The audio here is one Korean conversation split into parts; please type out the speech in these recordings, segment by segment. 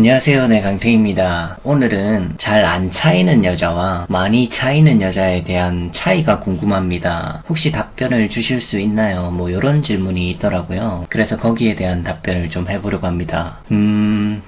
안녕하세요, 네, 강태입니다. 오늘은 잘 안 차이는 여자와 많이 차이는 여자에 대한 차이가 궁금합니다. 혹시 답변을 주실 수 있나요? 뭐, 이런 질문이 있더라고요. 그래서 거기에 대한 답변을 좀 해보려고 합니다. 음,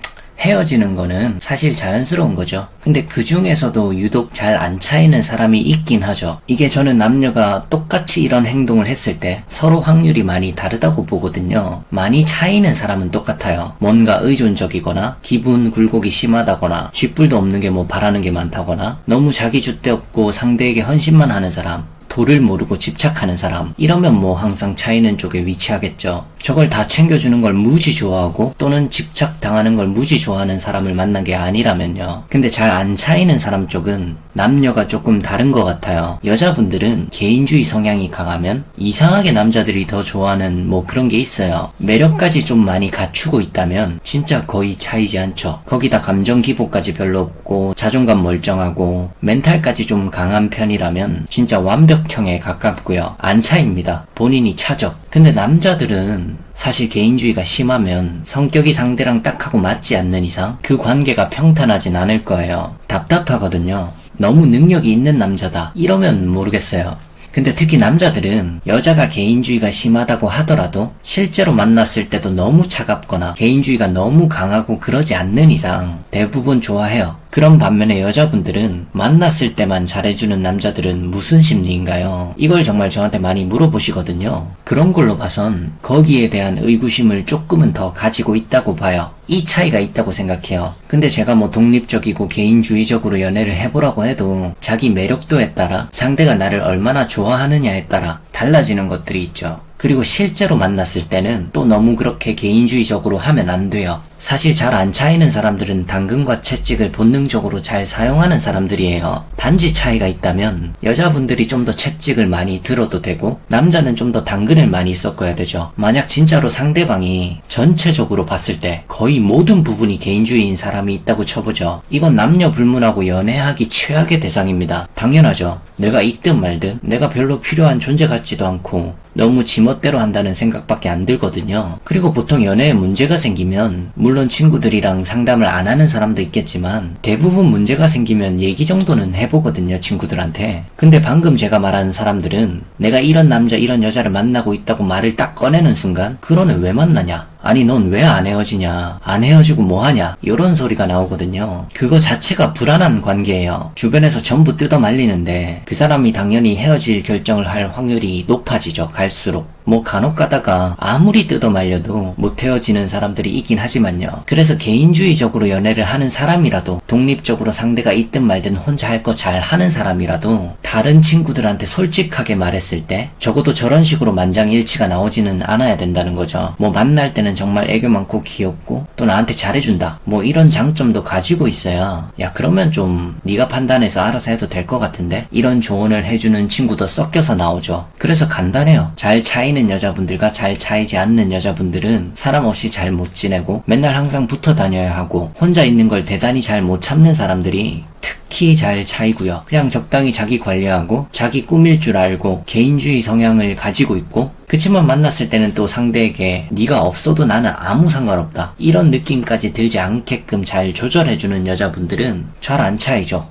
헤어지는 거는 사실 자연스러운 거죠. 근데 그 중에서도 유독 잘 안 차이는 사람이 있긴 하죠. 이게 저는 남녀가 똑같이 이런 행동을 했을 때 서로 확률이 많이 다르다고 보거든요. 많이 차이는 사람은 똑같아요. 뭔가 의존적이거나 기분 굴곡이 심하다거나 쥐뿔도 없는 게 뭐 바라는 게 많다거나 너무 자기 줏대 없고 상대에게 헌신만 하는 사람 도를 모르고 집착하는 사람 이러면 뭐 항상 차이는 쪽에 위치하겠죠. 저걸 다 챙겨주는 걸 무지 좋아하고 또는 집착 당하는 걸 무지 좋아하는 사람을 만난 게 아니라면요. 근데 잘 안 차이는 사람 쪽은 남녀가 조금 다른 것 같아요. 여자분들은 개인주의 성향이 강하면 이상하게 남자들이 더 좋아하는 뭐 그런 게 있어요. 매력까지 좀 많이 갖추고 있다면 진짜 거의 차이지 않죠. 거기다 감정 기복까지 별로 없고 자존감 멀쩡하고 멘탈까지 좀 강한 편이라면 진짜 완벽형에 가깝고요. 안 차입니다. 본인이 차죠. 근데 남자들은 사실 개인주의가 심하면 성격이 상대랑 딱하고 맞지 않는 이상 그 관계가 평탄하진 않을 거예요. 답답하거든요. 너무 능력이 있는 남자다. 이러면 모르겠어요. 근데 특히 남자들은 여자가 개인주의가 심하다고 하더라도 실제로 만났을 때도 너무 차갑거나 개인주의가 너무 강하고 그러지 않는 이상 대부분 좋아해요. 그런 반면에 여자분들은 만났을 때만 잘해주는 남자들은 무슨 심리인가요? 이걸 정말 저한테 많이 물어보시거든요. 그런 걸로 봐선 거기에 대한 의구심을 조금은 더 가지고 있다고 봐요. 이 차이가 있다고 생각해요. 근데 제가 뭐 독립적이고 개인주의적으로 연애를 해보라고 해도 자기 매력도에 따라 상대가 나를 얼마나 좋아하느냐에 따라 달라지는 것들이 있죠. 그리고 실제로 만났을 때는 또 너무 그렇게 개인주의적으로 하면 안 돼요. 사실 잘 안 차이는 사람들은 당근과 채찍을 본능적으로 잘 사용하는 사람들이에요. 단지 차이가 있다면 여자분들이 좀 더 채찍을 많이 들어도 되고 남자는 좀 더 당근을 많이 섞어야 되죠. 만약 진짜로 상대방이 전체적으로 봤을 때 거의 모든 부분이 개인주의인 사람이 있다고 쳐보죠. 이건 남녀 불문하고 연애하기 최악의 대상입니다. 당연하죠. 내가 있든 말든 내가 별로 필요한 존재 같지도 않고 너무 지멋대로 한다는 생각밖에 안 들거든요. 그리고 보통 연애에 문제가 생기면 물론 친구들이랑 상담을 안 하는 사람도 있겠지만 대부분 문제가 생기면 얘기 정도는 해보거든요 친구들한테. 근데 방금 제가 말한 사람들은 내가 이런 남자 이런 여자를 만나고 있다고 말을 딱 꺼내는 순간 그러는 왜 만나냐? 아니 넌 왜 안 헤어지냐? 안 헤어지고 뭐하냐? 이런 소리가 나오거든요. 그거 자체가 불안한 관계예요. 주변에서 전부 뜯어 말리는데 그 사람이 당연히 헤어질 결정을 할 확률이 높아지죠. 갈수록. 뭐 간혹 가다가 아무리 뜯어 말려도 못 헤어지는 사람들이 있긴 하지만요. 그래서 개인주의적으로 연애를 하는 사람이라도 독립적으로 상대가 있든 말든 혼자 할 거 잘 하는 사람이라도 다른 친구들한테 솔직하게 말했을 때 적어도 저런 식으로 만장일치가 나오지는 않아야 된다는 거죠. 뭐 만날 때는 정말 애교 많고 귀엽고 또 나한테 잘해준다. 뭐 이런 장점도 가지고 있어야 야 그러면 좀 네가 판단해서 알아서 해도 될 것 같은데 이런 조언을 해주는 친구도 섞여서 나오죠. 그래서 간단해요. 잘 차이 는 여자분들과 잘 차이지 않는 여자분들은 사람 없이 잘 못 지내고 맨날 항상 붙어 다녀야 하고 혼자 있는 걸 대단히 잘 못 참는 사람들이 특히 잘 차이고요. 그냥 적당히 자기 관리하고 자기 꾸밀 줄 알고 개인주의 성향을 가지고 있고 그치만 만났을 때는 또 상대에게 네가 없어도 나는 아무 상관없다 이런 느낌까지 들지 않게끔 잘 조절해주는 여자분들은 잘 안 차이죠.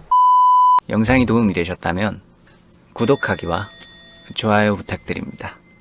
영상이 도움이 되셨다면 구독하기와 좋아요 부탁드립니다.